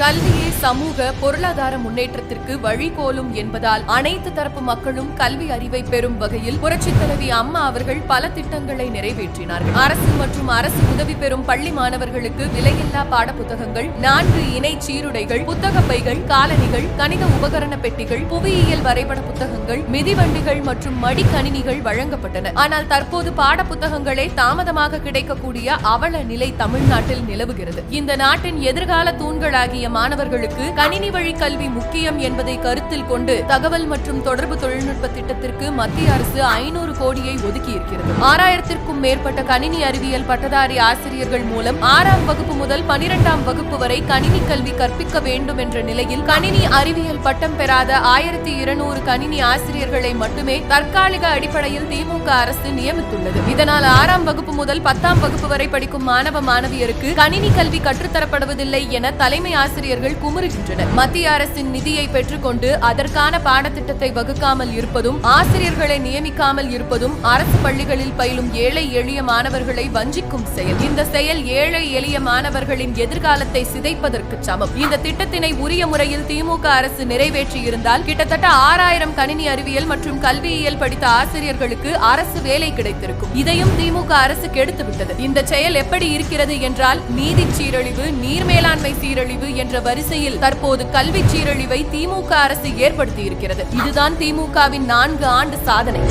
கல்வியே சமூக பொருளாதார முன்னேற்றத்திற்கு வழிகோலும் என்பதால் அனைத்து தரப்பு மக்களும் கல்வி அறிவை பெறும் வகையில் புரட்சி தலைவி அம்மா அவர்கள் பல திட்டங்களை நிறைவேற்றினார்கள். அரசு மற்றும் அரசு உதவி பெறும் பள்ளி மாணவர்களுக்கு விலையில்லா பாடப்புத்தகங்கள் நான்கு இணை சீருடைகள் புத்தக பைகள் காலணிகள் கணித உபகரண பெட்டிகள் புவியியல் வரைபட புத்தகங்கள் மிதிவண்டிகள் மற்றும் மடிக்கணினிகள் வழங்கப்பட்டன. ஆனால் தற்போது பாடப்புத்தகங்களே தாமதமாக கிடைக்கக்கூடிய அவல நிலை தமிழ்நாட்டில் நிலவுகிறது. இந்த நாட்டின் எதிர்கால தூண்களாகிய மாணவர்களுக்கு கணினி வழி கல்வி முக்கியம் என்பதை கருத்தில் கொண்டு தகவல் மற்றும் தொடர்பு தொழில்நுட்ப திட்டத்திற்கு மத்திய அரசு ஐநூறு கோடியை ஒதுக்கியிருக்கிறது. ஆறாயிரத்திற்கும் மேற்பட்ட கணினி அறிவியல் பட்டதாரி ஆசிரியர்கள் மூலம் ஆறாம் வகுப்பு முதல் பனிரெண்டாம் வகுப்பு வரை கணினி கல்வி கற்பிக்க வேண்டும் என்ற நிலையில் கணினி அறிவியல் பட்டம் பெறாத ஆயிரத்தி இருநூறு கணினி ஆசிரியர்களை மட்டுமே தற்காலிக அடிப்படையில் திமுக அரசு நியமித்துள்ளது. இதனால் ஆறாம் வகுப்பு முதல் பத்தாம் வகுப்பு வரை படிக்கும் மாணவ மாணவியருக்கு கணினி கல்வி கற்றுத்தரப்படுவதில்லை என தலைமை ஆசிரியர்கள் குமுறுகின்றனர். மத்திய அரசின் நிதியை பெற்றுக்கொண்டு அதற்கான பாடத்திட்டத்தை வகுக்காமல் இருப்பதும் ஆசிரியர்களை நியமிக்காமல் இருப்பதும் அரசு பள்ளிகளில் பயிலும் ஏழை எளிய மாணவர்களை வஞ்சிக்கும் செயல். இந்த செயல் ஏழை எளிய மாணவர்களின் எதிர்காலத்தை சிதைப்பதற்கு சமம். இந்த திட்டத்தினை உரிய முறையில் திமுக அரசு நிறைவேற்றி இருந்தால் கிட்டத்தட்ட ஆறாயிரம் கணினி அறிவியல் மற்றும் கல்வியியல் படித்த ஆசிரியர்களுக்கு அரசு வேலை கிடைத்திருக்கும். இதையும் திமுக அரசு கெடுத்துவிட்டது. இந்த செயல் எப்படி இருக்கிறது என்றால் நீதி சீரழிவு நீர் மேலாண்மை சீரழிவு என்ற வரிசையில் தற்போது கல்வி சீரழிவை திமுக அரசு ஏற்படுத்தி இருக்கிறது இதுதான் திமுகவின் நான்கு ஆண்டு சாதனை.